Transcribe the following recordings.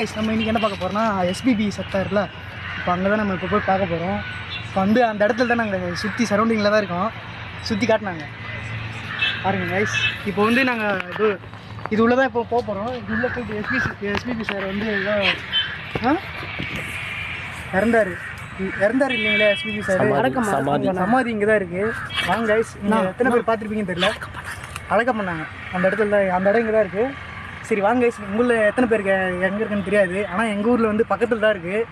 Guys நம்ம இன்றைக்கி என்ன பார்க்க போகிறோம்னா எஸ்பிபி சத்தார்ல இப்போ அங்கே தான் நம்ம இப்போ போய் பார்க்க போகிறோம் இப்போ வந்து அந்த இடத்துல தான் நாங்கள் சுற்றி சரௌண்டிங்கில் தான் இருக்கோம். சுற்றி காட்டினாங்க. பாருங்க கைஸ் இப்போ வந்து நாங்கள் இது இது உள்ளே தான் இப்போ போக போகிறோம் இது உள்ளே போயிட்டு எஸ்பி எஸ்பிபி சார் வந்து ஏதோ ஆ? இறந்தாரு. இறந்தாரு இல்லைங்களா எஸ்பிபி சார் சமாதி. சமாதி. இங்கே தான் இருக்குது வாங்க கைஸ் நீங்கள் எத்தனை பேர் பார்த்துருப்பீங்கன்னு தெரியல. அழகம் பண்ணாங்க. அந்த இடத்துல அந்த இடம் இங்கே தான் இருக்குது சரி வாங்க கைஸ் உங்களில் எத்தனை பேருக்கு எங்கே இருக்குன்னு தெரியாது. ஆனால் எங்கள் ஊரில் வந்து பக்கத்தில் தான் இருக்குது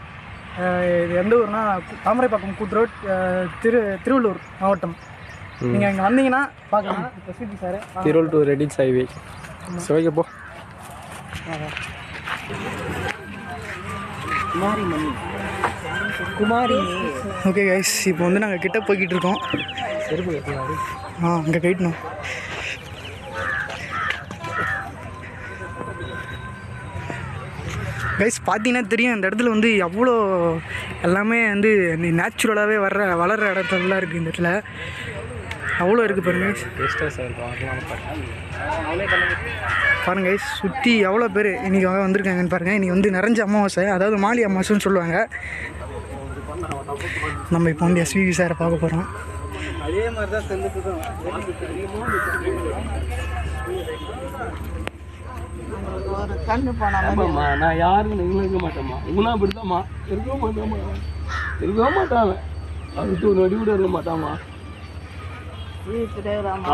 இது எந்த ஊர்னா தாமரைப்பாக்கம் கூட்ரோட் திரு திருவள்ளூர் மாவட்டம். நீங்கள் இங்கே வந்தீங்கன்னா பார்க்கலாம். SPB sir Thiruvallur to Red Hills highway சிவைக்க போ. குமாரி ஓகே கைஸ் இப்போ வந்து நாங்கள் கிட்ட போய்கிட்டு இருக்கோம். ஆ அங்கே கைட்டணும் கைஸ் பார்த்தீங்கன்னா தெரியும் இந்த இடத்துல வந்து எவ்வளோ எல்லாமே வந்து நேச்சுரலாகவே வர்ற வளர்கிற இடத்துலலாம் இருக்குது இந்த இடத்துல. அவ்வளோ இருக்குது பாருங்க பாருங்கள் பாருங்க கைஸ் சுற்றி எவ்வளோ பேர் இன்றைக்கி வந்திருக்காங்கன்னு பாருங்கள் இன்றைக்கி வந்து நிறைஞ்ச அமாவாசை அதாவது மாலி அமாவாசைன்னு சொல்லுவாங்க. நம்ம இப்போ வந்து எஸ்விவி சாரை பார்க்க போகிறோம் அதே மாதிரி தான் தான் ஆமாம்மா நான் யாருன்னு நீங்களும் இருக்க மாட்டேம்மா. உங்களும் அப்படித்தாம்மா. இருக்க மாட்டேம்மா. இருக்க மாட்டாங்க. அடுத்து ஒரு நடி கூட இருக்க மாட்டாம்மா.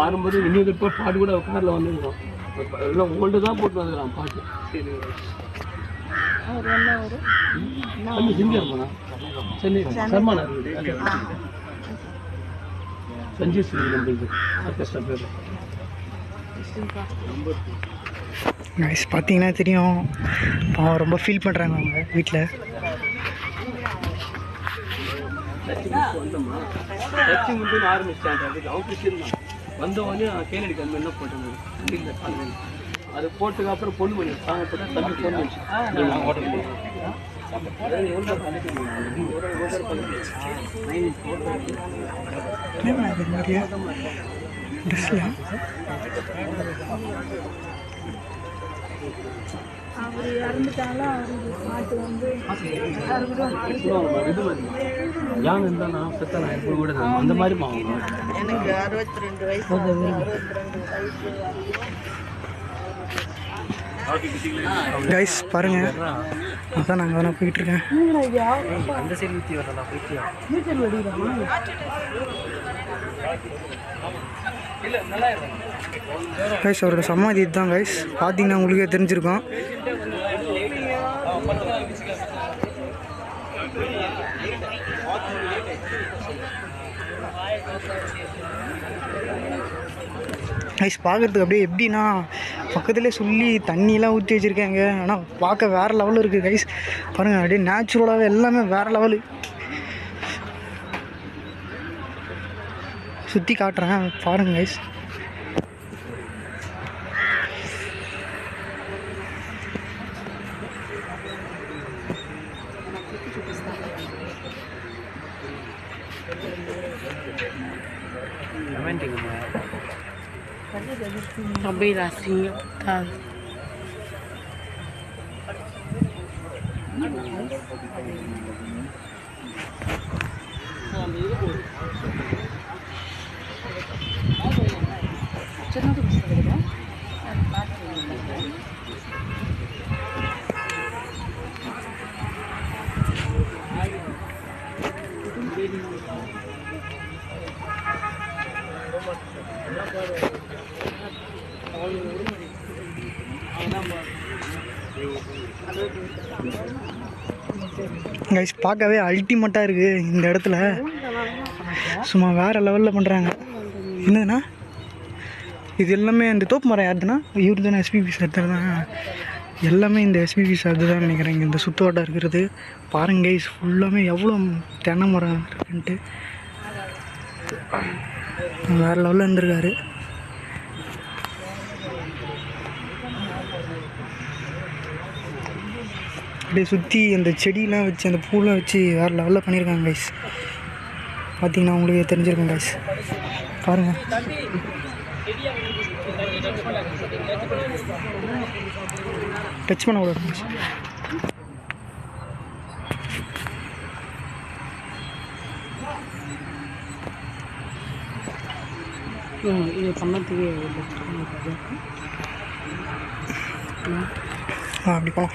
ஆரம்பது இன்னொரு இப்போ பாட்டு கூட காரில் வந்துருக்கோம் எல்லாம் ஓல்டு தான் போட்டு வந்துக்கிறான் பாட்டு. சென்னை. சஞ்சய் சிங் நம்மளுக்கு ஆர்கெஸ்ட்ரா பேர். நைஸ் பார்த்தீங்கன்னா தெரியும். பாவம் ரொம்ப ஃபீல் பண்ணுறாங்க அவங்க வீட்டில் வந்தோமா டச்சிங் வந்து ஆரம்பிச்சிட்டாங்க அதுக்கு என்ன இல்லை அது போட்டதுக்கு அப்புறம் பொண்ணு பண்ணி சாங்க போட்டு தம்பி ட்ரெஸ்ஸில் இது மாதிரி யாங்க இருந்தா நான் எப்படி கூட நான் அந்த மாதிரி மாவும் எனக்கு அறுபத்தி ரெண்டு வயசு அறுபத்தி ரெண்டு வயசு. கைஸ் பாருங்க. அதான் நாங்கள் வேணா போயிட்டு இருக்கேன் அந்த சைடு ஊற்றி வரலாம் போயிட்டு கைஸ் அவரோட சமாதி இதுதான் கைஸ் பார்த்தீங்கன்னா உங்களுக்கே தெரிஞ்சிருக்கோம். கைஸ் பார்க்குறதுக்கு அப்படியே எப்படின்னா பக்கத்துலேயே சொல்லி தண்ணியெலாம் ஊற்றி வச்சுருக்காங்க. ஆனால் பார்க்க வேறு லெவலில் இருக்குது கைஸ் பாருங்கள் அப்படியே நேச்சுரலாகவே எல்லாமே வேறு லெவலு சுற்றி காட்டுறேன் பாருங்கள் கைஸ் அபிலாஷிங்க தான் கைஸ் பார்க்கவே அல்டிமேட்டாக இருக்குது இந்த இடத்துல. சும்மா வேறு லெவலில் பண்ணுறாங்க என்னதுண்ணா? இது எல்லாமே இந்த தோப்பு மரம் யாருதுன்னா இவர் தானே எஸ்பிபி சார் தான். எல்லாமே இந்த எஸ்பிபி சார் தான் நினைக்கிறேன். இந்த சுத்தோட்டம் இருக்கிறது. பாருங்க கைஸ் ஃபுல்லாமே எவ்வளோ தென்னை மரம் இருக்குன்ட்டு. வேறு லெவலில் இருந்திருக்காரு. அப்படியே சுற்றி அந்த செடியெலாம் வச்சு அந்த பூலாம் வச்சு வேறு லெவலில் பண்ணியிருக்காங்க கைஸ் பார்த்தீங்கன்னா உங்களுக்கே தெரிஞ்சிருக்கும் கைஸ் பாருங்கள் டச் பண்ண கூட இது பண்ணத்துக்கு ஆ அப்படி போகலாம்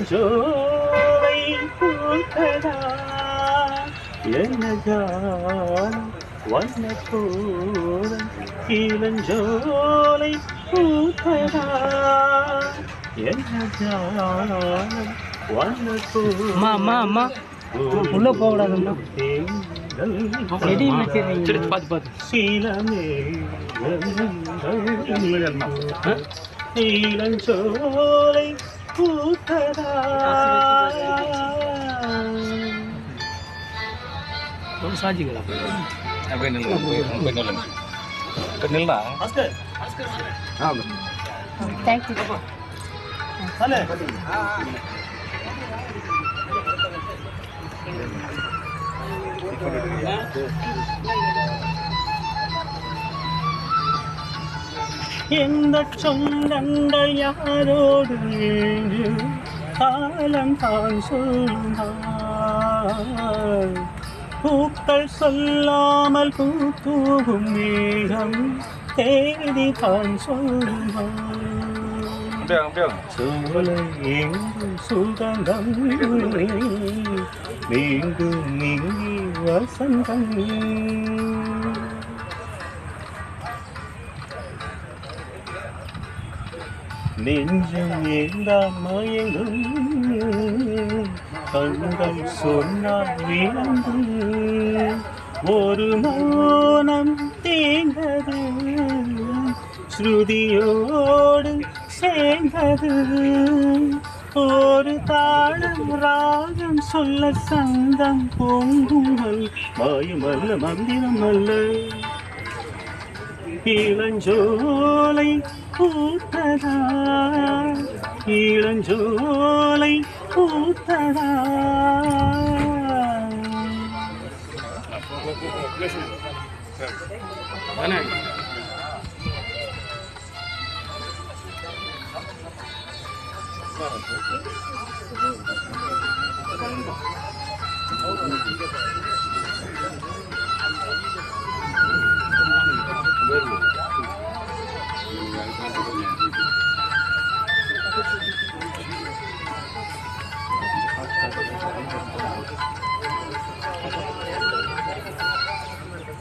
இளஞ்சோலை பூத்ததா? என்ன ஜானம்? வண்ணத்தோரம் இளஞ்சோலை பூத்ததா என்ன ஜானம்? வண்ணத்தோரம் அம்மா அம்மா அம்மா. உள்ள போகக்கூடாதும்மா இளஞ்சோலை பூத்ததா சாஜிங்களா அப்படியே நில்லு அப்படியே நில்லு இப்போ நில்லா தேங்க்யூ எந்த சொந்தங்கள் யாரோடு காலம் தான் சொல்லுமாய் பூக்கள் சொல்லாமல் பூத்தூகும் மேகம் தேடி தான் சொல்லுமாய் சுகந்தம் மீண்டும் இங்கே வசந்தம் நெஞ்சம் ஏந்தான் மயங்கும் கண்கள் சொன்னால் விளங்கும் ஒரு மௌனம் தேர்ந்தது ஸ்ருதியோடு சேர்ந்தது ஒரு தாளம் ராகம் சொல்ல சந்தம் பொங்குமல் அல்ல மந்திரம் அல்ல இளஞ்சோலை பூத்ததா இளஞ்சோலை பூத்ததா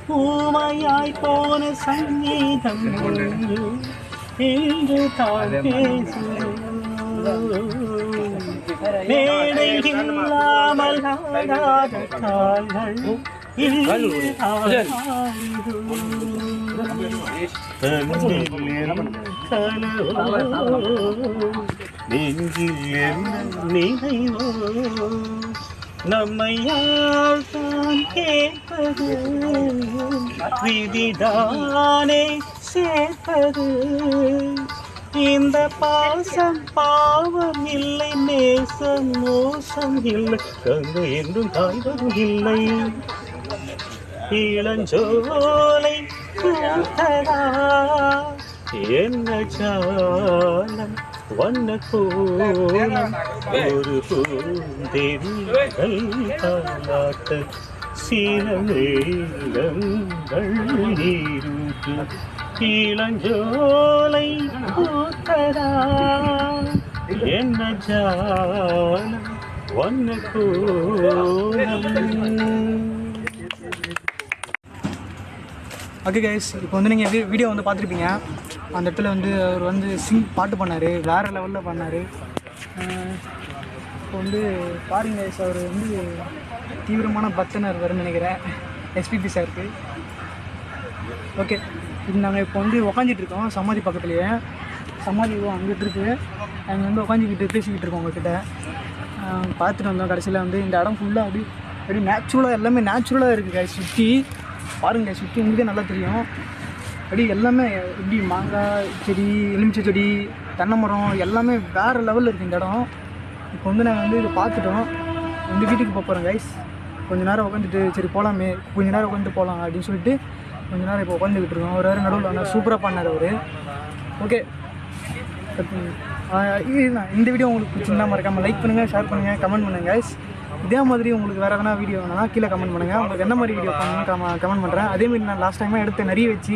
பூமையாய் போன சங்கீதம் என்று தான் மேடை இல்லாமல் ஆடாத கால்கள் நெஞ்சில் என்ன நினைவோ நம்மையால் தான் கேட்பது விதிதானே சேர்ப்பது. இந்த பாசம் பாவம் இல்லை நேசம் மோசம் இல்லை கங்கு என்றும் காய்வதும் இல்லை. இளஞ்சோலை என்ன ஜாலம் வண்ண ஒரு பூந்தெரிகள் காலாட்ட சில மேளங்கள் நீரூற்று இளஞ்சோலை பூத்ததா என்ன ஜாலம் வண்ண ஓகே கைஸ் இப்போ வந்து நீங்கள் வீடியோ வந்து பார்த்துருப்பீங்க. அந்த இடத்துல வந்து அவர் வந்து சிங் பாட்டு பண்ணார் வேறு லெவலில் பண்ணார் இப்போ வந்து பாருங்க கைஸ் அவர் வந்து தீவிரமான பக்தனர் வரும்னு நினைக்கிறேன். எஸ்பிபி சாருக்கு. ஓகே இது நாங்கள் இப்போ வந்து உக்காந்துட்டு இருக்கோம் சமாதி பக்கத்துலேயே. சமாதி அங்கிட்டு இருக்கு. அங்கே வந்து உட்காந்துக்கிட்டு பேசிக்கிட்டு இருக்கோம் உங்ககிட்ட. பார்த்துட்டு வந்தோம். கடைசியில் வந்து இந்த இடம் ஃபுல்லாக அப்படி அப்படி நேச்சுரலாக எல்லாமே நேச்சுரலாக இருக்குது guys. சுற்றி பாருங்க சுற்றி உங்களுக்கே நல்லா தெரியும். அப்படி எல்லாமே எப்படி மாங்காய் செடி எலுமிச்சை செடி தென்னை மரம் எல்லாமே வேறு லெவலில் இருக்குது இந்த இடம். இப்போ வந்து நாங்கள் வந்து இதை பார்த்துட்டோம். இந்த வீட்டுக்கு போக போகிறோம் கைஸ் கொஞ்ச நேரம் உட்காந்துட்டு சரி போகலாமே கொஞ்ச நேரம் உட்காந்துட்டு போகலாம் அப்படின்னு சொல்லிட்டு கொஞ்ச நேரம் இப்போ உட்காந்துக்கிட்டு இருக்கோம். ஒரு வேறு நடுவில் வந்தால் சூப்பராக பண்ணார் அவர். ஓகே இந்த வீடியோ உங்களுக்கு பிடிச்சிருந்தா மறக்காமல் லைக் பண்ணுங்கள் ஷேர் பண்ணுங்கள் கமெண்ட் பண்ணுங்கள் கைஸ் இதே மாதிரி உங்களுக்கு வேறு எதனா வீடியோ வேணும்னா கீழே கமெண்ட் பண்ணுங்கள் உங்களுக்கு என்ன மாதிரி வீடியோ பண்ணணும் கம கமெண்ட் பண்ணுறேன் அதேமாதிரி நான் லாஸ்ட் டைமாக எடுத்த நிறைய வச்சு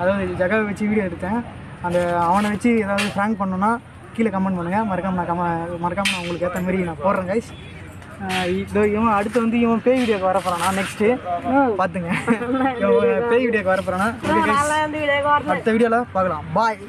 அதாவது ஜகாவை வச்சு வீடியோ எடுத்தேன். அந்த அவனை வச்சு ஏதாவது ஃப்ராங்க் பண்ணணும்னா கீழே கமெண்ட் பண்ணுங்கள் மறக்காம நான் கம மறக்காமல் நான் உங்களுக்கு ஏற்ற மாதிரி நான் போடுறேன் கைஸ் இதோ இவன் அடுத்து வந்து இவன் பேய் வீடியோக்கு வர போகிறான் நான் நெக்ஸ்ட்டு பார்த்துங்க பேய் வீடியோக்கு வர போகிறானா அடுத்த வீடியோவில் பார்க்கலாம். பாய்